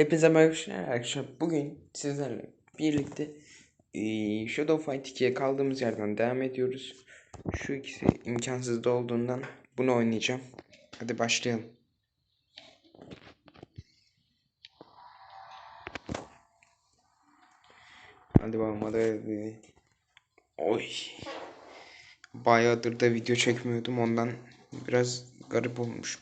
Hepinize merhaba arkadaşlar. Bugün sizlerle birlikte eee Shadow Fight 2'ye kaldığımız yerden devam ediyoruz. Şu ikisi imkansız da olduğundan bunu oynayacağım. Hadi başlayalım. Hadi bakalım hadi. Oy. Bayağıdır da video çekmiyordum ondan biraz garip olmuş.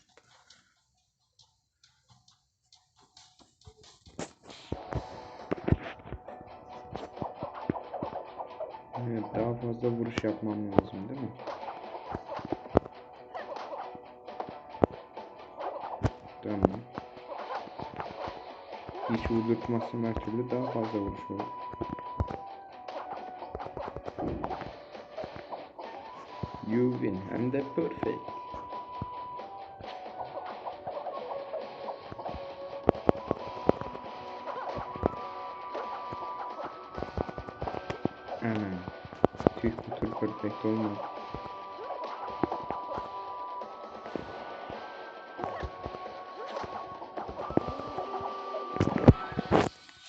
Daha fazla vuruş yapmam lazım değil mi? Tamam. Hiç vurdurtmazsam her türlü daha fazla vuruş olur. You win hem de perfect.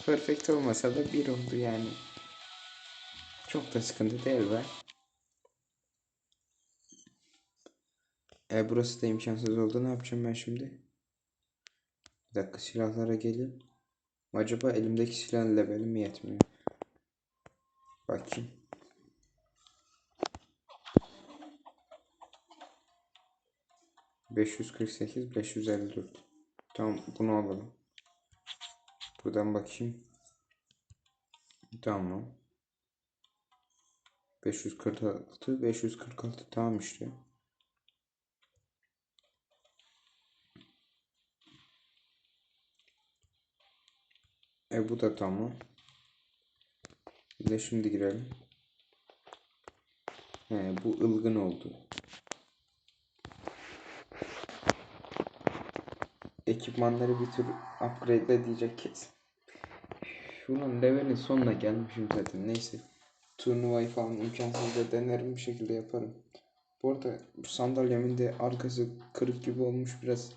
Perfect olmasa da bir oldu yani. Çok da sıkıntı değil be. E burası da imkansız oldu. Ne yapacağım ben şimdi? Bir dakika silahlara geleyim. Acaba elimdeki silahın leveli mi yetmiyor? Bakayım. Beş yüz kırk sekiz, beş yüz elli dört. Tamam bunu alalım. Buradan bakayım. Tamam. 546, 546 tamam işte. E bu da tamam. Bir de şimdi girelim. He bu ılgın oldu. Ekipmanları bir tür upgrade'le diyecek kesin. Şunun levelin sonuna gelmişim zaten. Neyse. Turnuvayı falan imkansız da denerim bir şekilde yaparım. Bu arada bu sandalyemin de arkası kırık gibi olmuş biraz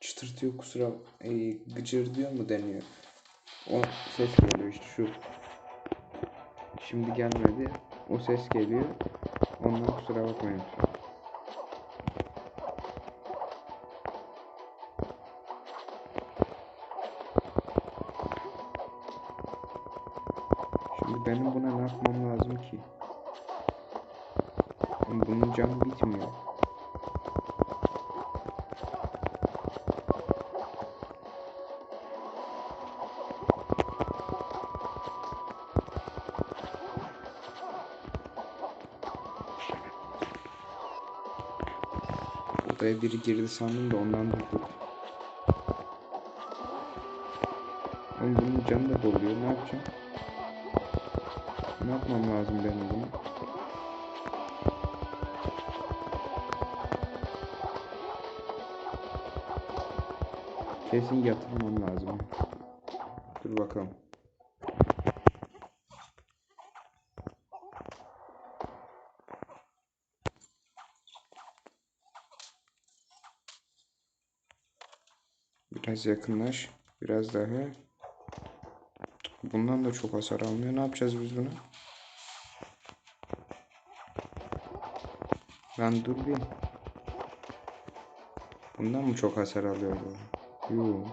çıtırtıyor kusura e, gıcır diyor mu deniyor. O ses geliyor işte şu. Şimdi gelmedi. O ses geliyor. Ondan kusura bakmayın. Benim buna ne yapmam lazım ki? Bunun canı bitmiyor. Odaya biri girdi sandım da ondan durduk. Oğlum bunun canı da doluyor. Ne yapacağım? Ne yapmam lazım benim bunu? Kesin yatırmam lazım. Dur bakalım. Biraz yakınlaş. Biraz daha. Bundan da çok hasar almıyor. Ne yapacağız biz bunu? Lan dur bir. Bundan mı çok hasar alıyor bu? Yoo.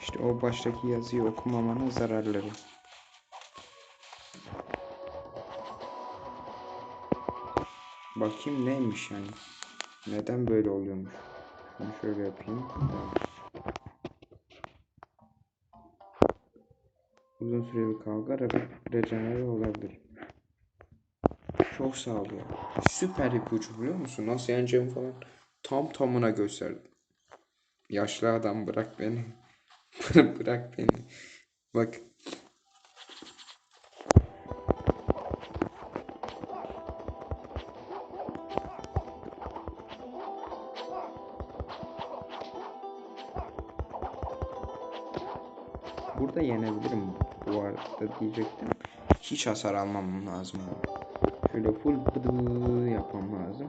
İşte o baştaki yazıyı okumamanın zararları. Bakayım neymiş yani. Neden böyle oluyormuş. Şunu şöyle yapayım. Uzun süreli kavga re olabilir. Çok sağ ol ya. Süper ipucu biliyor musun? Nasıl yeneceğimi falan tam tamına gösterdim. Yaşlı adam bırak beni. bırak beni. Bak. Burada yenebilirim bu arada diyecektim. Hiç hasar almam lazım. Şöyle full bıdı yapmam lazım.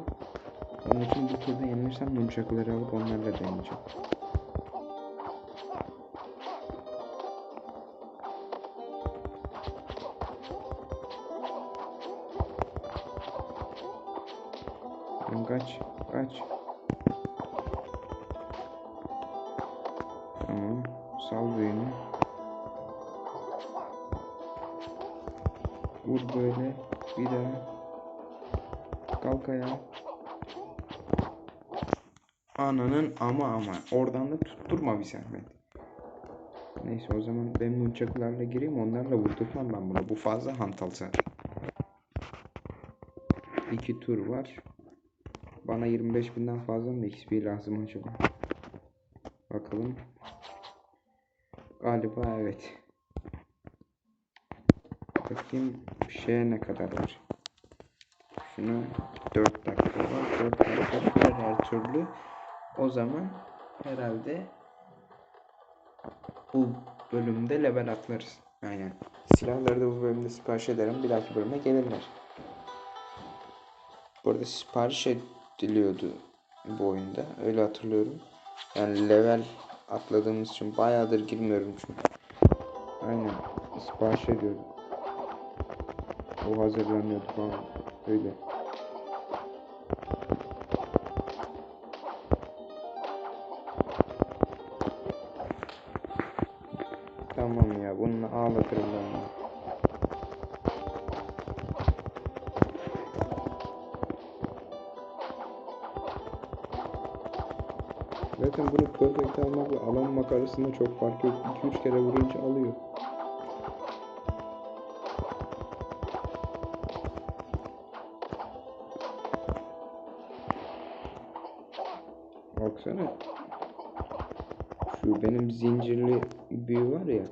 Onun için bu turda yenilirsem nunchakuları alıp onlarla deneyeceğim. Kaç, kaç. Kalk ayağa. Ananın ama ama. Oradan da tutturma bir zahmet. Neyse o zaman ben nunchakularla gireyim onlarla vurdurmam ben bunu. Bu fazla hantal zaten. İki tur var. Bana 25 binden fazla mı XP lazım acaba? Bakalım. Galiba evet. Bakayım şeye ne kadar var. Şuna 4 dakika var. 4 dakika sürer her türlü. O zaman herhalde bu bölümde level atlarız. Aynen. Silahları da bu bölümde sipariş ederim. Bir dahaki bölüme gelirler. Bu arada sipariş ediliyordu bu oyunda. Öyle hatırlıyorum. Yani level atladığımız için bayağıdır girmiyorum çünkü. Aynen. Sipariş ediyordu. O hazırlanıyordu falan. Öyle. Zaten bunu perfect almakla alamamak arasında çok fark yok. 2-3 kere vurunca alıyor. Baksana. Şu benim zincirli büyü var ya.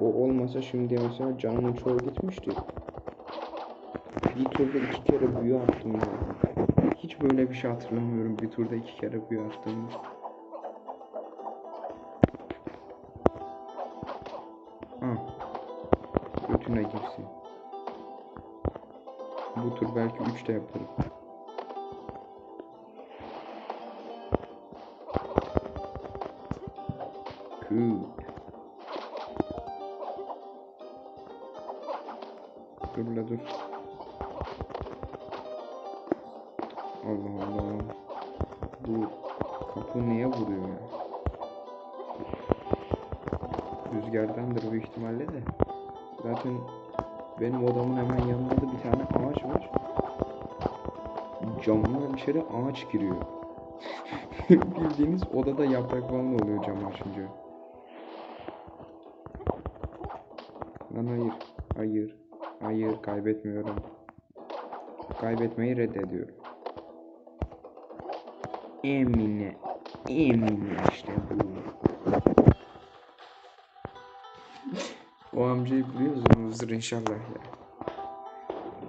O olmasa şimdi mesela canımın çoğu gitmişti. Bir turda iki kere büyü attım ya. Hiç böyle bir şey hatırlamıyorum bir turda iki kere büyü attığımı. Götüne girsin. Bu tur belki 3 de yaparım. Cool. Dur la dur. Allah Allah. Bu kapı niye vuruyor ya? Rüzgardandır büyük ihtimalle de. Zaten benim odamın hemen yanında da bir tane ağaç var. Camdan içeri ağaç giriyor. Bildiğiniz odada yaprak falan oluyor cam açınca. Lan hayır. Hayır. Hayır kaybetmiyorum. Kaybetmeyi reddediyorum. Emine. Emine işte bu. O amcayı biliyorsunuzdur inşallah ya.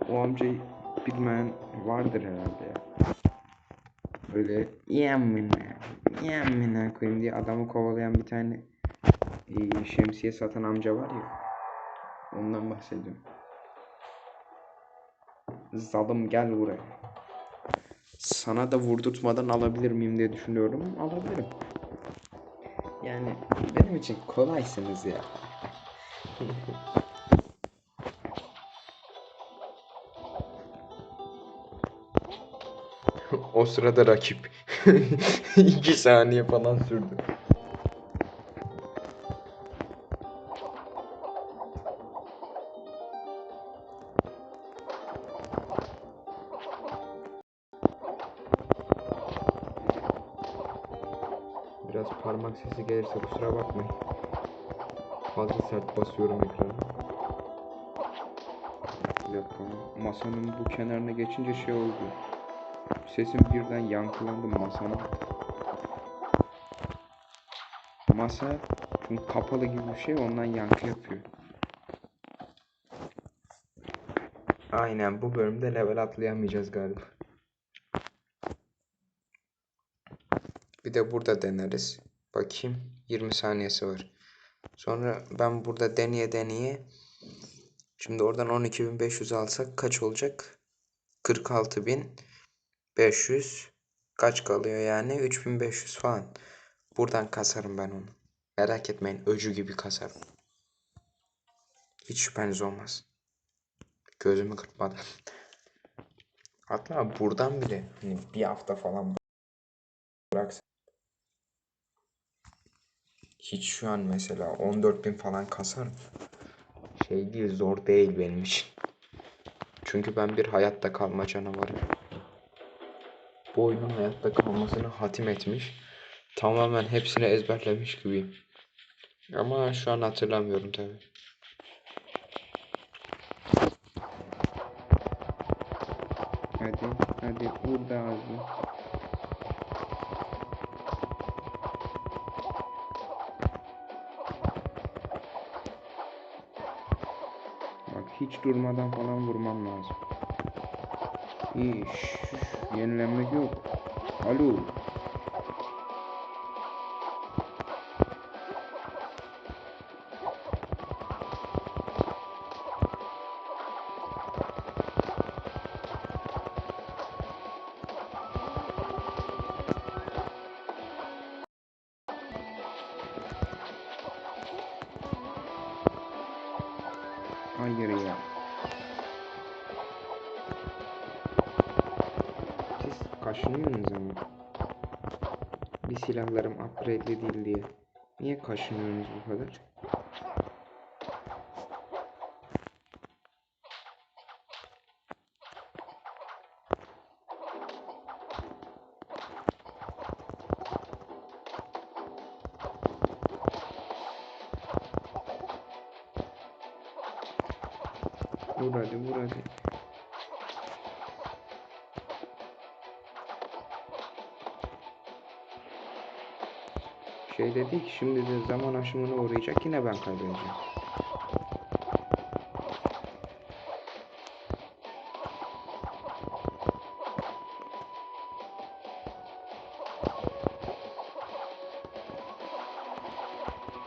O amcayı bilmeyen vardır herhalde ya. Böyle yemine, yemine koyayım diye adamı kovalayan bir tane e, şemsiye satan amca var ya. Ondan bahsediyorum. Zalim gel buraya. Sana da vurdurtmadan alabilir miyim diye düşünüyorum. Alabilirim. Yani benim için kolaysınız ya. O sırada rakip. 2 saniye falan sürdü. Biraz parmak sesi gelirse kusura bakmayın. Fazla sert basıyorum ekrana. Bir. Masanın bu kenarına geçince şey oldu. Sesim birden yankılandı masanın. Masa çünkü kapalı gibi bir şey ondan yankı yapıyor. Aynen bu bölümde level atlayamayacağız galiba. Bir de burada deneriz. Bakayım 20 saniyesi var. Sonra ben burada deneye deneye şimdi oradan 12.500 alsak kaç olacak? 46.500 kaç kalıyor yani? 3500 falan. Buradan kasarım ben onu. Merak etmeyin öcü gibi kasarım. Hiç şüpheniz olmaz. Gözümü kırpmadan. Hatta buradan bile hani bir hafta falan bıraksam. Hiç şu an mesela 14.000 falan kasarım. Şey değil zor değil benim için. Çünkü ben bir hayatta kalma canavarıyım. Bu oyunun hayatta kalmasını hatim etmiş. Tamamen hepsini ezberlemiş gibiyim. Ama şu an hatırlamıyorum tabi. Hadi, hadi vur ağzını. Hiç durmadan falan vurmam lazım. İş, yenilenmek yok. Alo. Kaşınıyorsunuz ama. Bir silahlarım upgrade'li değil diye. Niye kaşınıyorsunuz bu kadar? Şey dedi şimdi de zaman aşımına uğrayacak yine ben kaybedeceğim.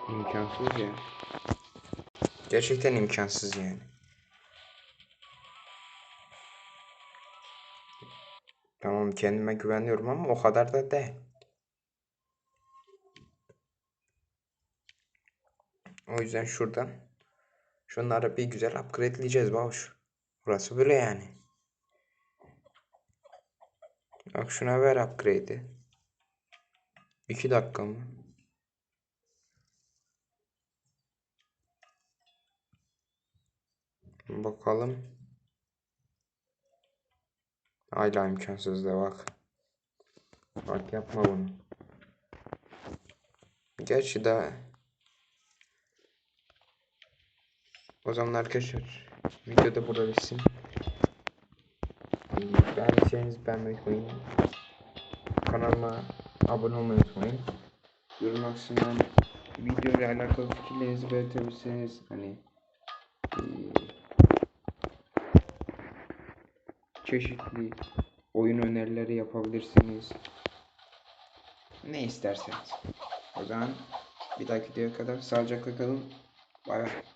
İmkansız ya. Gerçekten imkansız yani. Tamam kendime güveniyorum ama o kadar da değil. O yüzden şuradan şunları bir güzel upgradeleyeceğiz babuş. Burası böyle yani. Bak şuna ver upgrade'i. 2 dakika mı? Bakalım. Hala imkansız da bak. Bak yapma bunu. Gerçi daha o zaman arkadaşlar videoda burada bitsin. Beğendiyseniz beğenmeyi unutmayın. Kanalıma abone olmayı unutmayın. Yorum aksından video ile alakalı fikirlerinizi belirtebilirsiniz. Hani çeşitli oyun önerileri yapabilirsiniz. Ne isterseniz. O zaman bir dahaki videoya kadar sağlıcakla kalın. Bay bay.